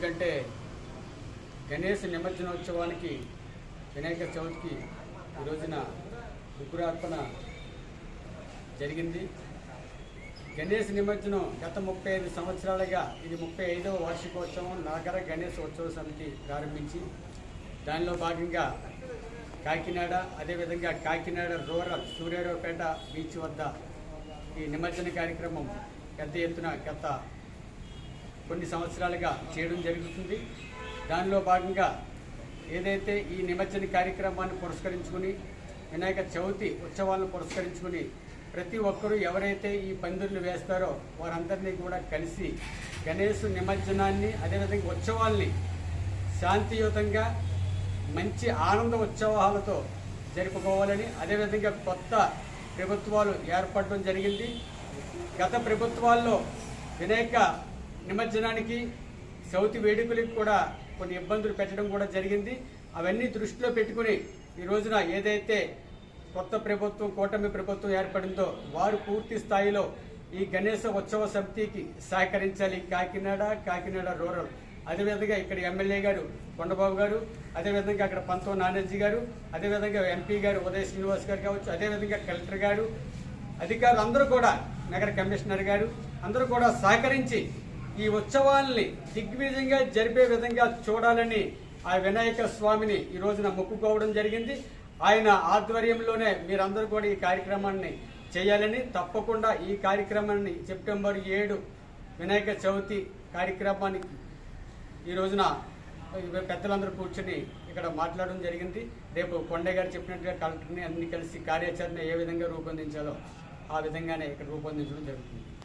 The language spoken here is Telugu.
ఎందుకంటే గణేష్ నిమజ్జనోత్సవానికి వినాయక చవితికి ఈ రోజున విగ్రహార్పణ జరిగింది. గణేష్ నిమజ్జనం గత ముప్పై ఐదు సంవత్సరాలుగా ఇది ముప్పై ఐదవ వార్షికోత్సవం నాగర గణేష్ ఉత్సవ సమితి ప్రారంభించి దానిలో భాగంగా కాకినాడ అదేవిధంగా కాకినాడ రూరల్ సూర్యారావుపేట బీచ్ వద్ద ఈ నిమజ్జన కార్యక్రమం పెద్ద ఎత్తున గత కొన్ని సంవత్సరాలుగా చేయడం జరుగుతుంది. దానిలో భాగంగా ఏదైతే ఈ నిమజ్జన కార్యక్రమాన్ని పురస్కరించుకుని వినాయక చవితి ఉత్సవాలను పురస్కరించుకుని ప్రతి ఒక్కరూ ఎవరైతే ఈ పందిర్లు వేస్తారో వారందరినీ కూడా కలిసి గణేష్ నిమజ్జనాన్ని అదేవిధంగా ఉత్సవాల్ని శాంతియుతంగా మంచి ఆనంద ఉత్సవాలతో జరుపుకోవాలని అదేవిధంగా కొత్త ప్రభుత్వాలు ఏర్పడడం జరిగింది. గత ప్రభుత్వాల్లో వినాయక నిమజ్జనానికి చవితి వేడుకలకు కూడా కొన్ని ఇబ్బందులు పెట్టడం కూడా జరిగింది. అవన్నీ దృష్టిలో పెట్టుకుని ఈ రోజున ఏదైతే కొత్త ప్రభుత్వం కూటమి ప్రభుత్వం ఏర్పడిందో వారు పూర్తి స్థాయిలో ఈ గణేశ ఉత్సవ సమితికి సహకరించాలి. కాకినాడ కాకినాడ రూరల్. అదేవిధంగా ఇక్కడ ఎమ్మెల్యే గారు కొండబాబు గారు అదేవిధంగా అక్కడ పంతో నానర్జీ గారు అదేవిధంగా ఎంపీ గారు ఉదయ శ్రీనివాస్ గారు కావచ్చు అదేవిధంగా కలెక్టర్ గారు అధికారులు అందరూ కూడా నగర కమిషనర్ గారు అందరూ కూడా సహకరించి ఈ ఉత్సవాల్ని దిగ్విజయంగా జరిపే విధంగా చూడాలని ఆ వినాయక స్వామిని ఈ రోజున మొక్కుకోవడం జరిగింది. ఆయన ఆధ్వర్యంలోనే మీరందరూ కూడా ఈ కార్యక్రమాన్ని చేయాలని తప్పకుండా ఈ కార్యక్రమాన్ని సెప్టెంబర్ ఏడు వినాయక చవితి కార్యక్రమానికి ఈ రోజున పెద్దలందరూ కూర్చొని ఇక్కడ మాట్లాడడం జరిగింది. రేపు కొండే గారు చెప్పినట్టుగా కలెక్టర్ని అన్ని కలిసి కార్యాచరణ ఏ విధంగా రూపొందించాలో ఆ విధంగానే ఇక్కడ రూపొందించడం జరుగుతుంది.